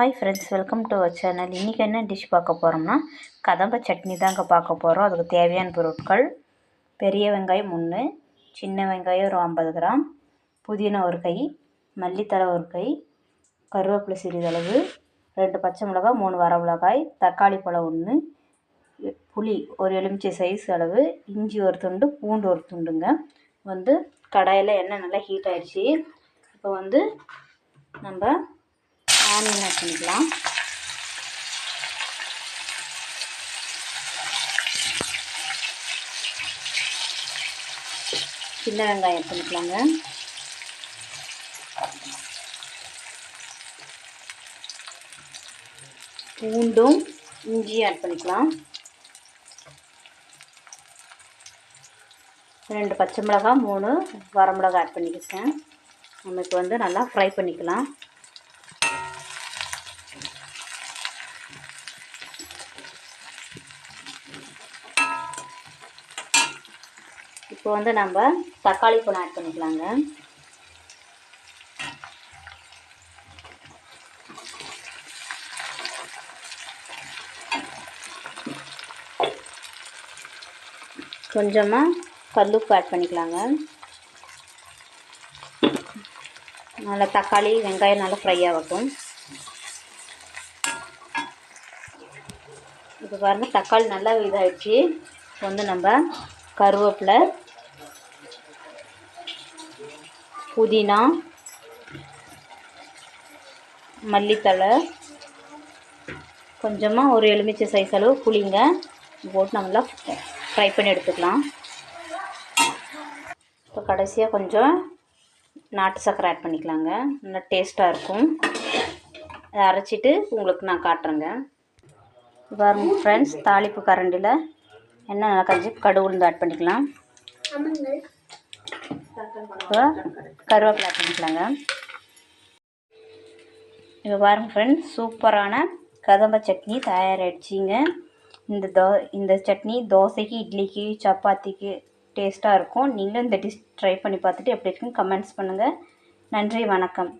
Hi friends welcome to our channel இன்றைக்கி என்ன dish பார்க்க போகிறோம்னா கதம்ப சட்னி தாங்க பார்க்க போகிறோம் அதுக்கு தேவையான பொருட்கள் பெரிய வெங்காயம் ஒன்று சின்ன வெங்காயம் ஒரு ஐம்பது கிராம் புதினா ஒரு கை மல்லித்தழை ஒரு கை கருவேப்பிலை சிறிதளவு ரெண்டு பச்சை மிளகாய் மூணு வர மிளகாய் தக்காளி பழம் ஒன்று புளி ஒரு எலுமிச்சை சைஸ் அளவு இஞ்சி ஒரு துண்டு பூண்டு ஒரு துண்டுங்க. வந்து கடாயில் எண்ணெய் நல்லா ஹீட் ஆகிடுச்சி இப்போ வந்து நம்ம ஆனியன் ஆட் பண்ணிக்கலாம். சின்ன வெங்காயம் ஆட் பண்ணிக்கலாங்க. பூண்டும் இஞ்சியும் ஆட் பண்ணிக்கலாம். ரெண்டு பச்சை மிளகாய் மூணு வரமிளகாய் ஆட் பண்ணிக்கிட்டேன். நமக்கு வந்து நல்லா ஃப்ரை பண்ணிக்கலாம். இப்போ வந்து நம்ம தக்காளி பழம் ஆட் பண்ணிக்கலாங்க. கொஞ்சமாக கல்லுப்பு ஆட் பண்ணிக்கலாங்க. நல்லா தக்காளி வெங்காயம் நல்லா ஃப்ரை ஆகட்டும். இப்போ பாருங்கள் தக்காளி நல்லா இதாகிடுச்சு இப்போ வந்து நம்ம கருவேப்பிலை புதினா மல்லித்தழை கொஞ்சமாக ஒரு எலுமிச்சை சைஸ் அளவு புளிங்க போட்டு நல்லா ஃப்ரை பண்ணி எடுத்துக்கலாம். இப்போ கடைசியாக கொஞ்சம் நாட்டு சர்க்கரை ஆட் பண்ணிக்கலாங்க. நல்லா டேஸ்ட்டாக இருக்கும். அதை அரைச்சிட்டு உங்களுக்கு நான் காட்டுறேங்க. பாருங்க ஃப்ரெண்ட்ஸ் தாளிப்பு கரண்டியில் எண்ணெய் நல்லா கஞ்சி கடுகு உளுந்து ஆட் பண்ணிக்கலாம். இப்போ கருவேப்பிலை ஆட் பண்ணிக்கலாங்க. இப்போ பாருங்க ஃப்ரெண்ட்ஸ் சூப்பரான கதம்ப சட்னி தயாராகிடுச்சிங்க இந்த தோ இந்த சட்னி தோசைக்கு இட்லிக்கு சப்பாத்திக்கு டேஸ்ட்டாக இருக்கும். நீங்களும் இந்த டிஷ் ட்ரை பண்ணி பார்த்துட்டு எப்படி இருக்குன்னு கமெண்ட்ஸ் பண்ணுங்கள் நன்றி வணக்கம்.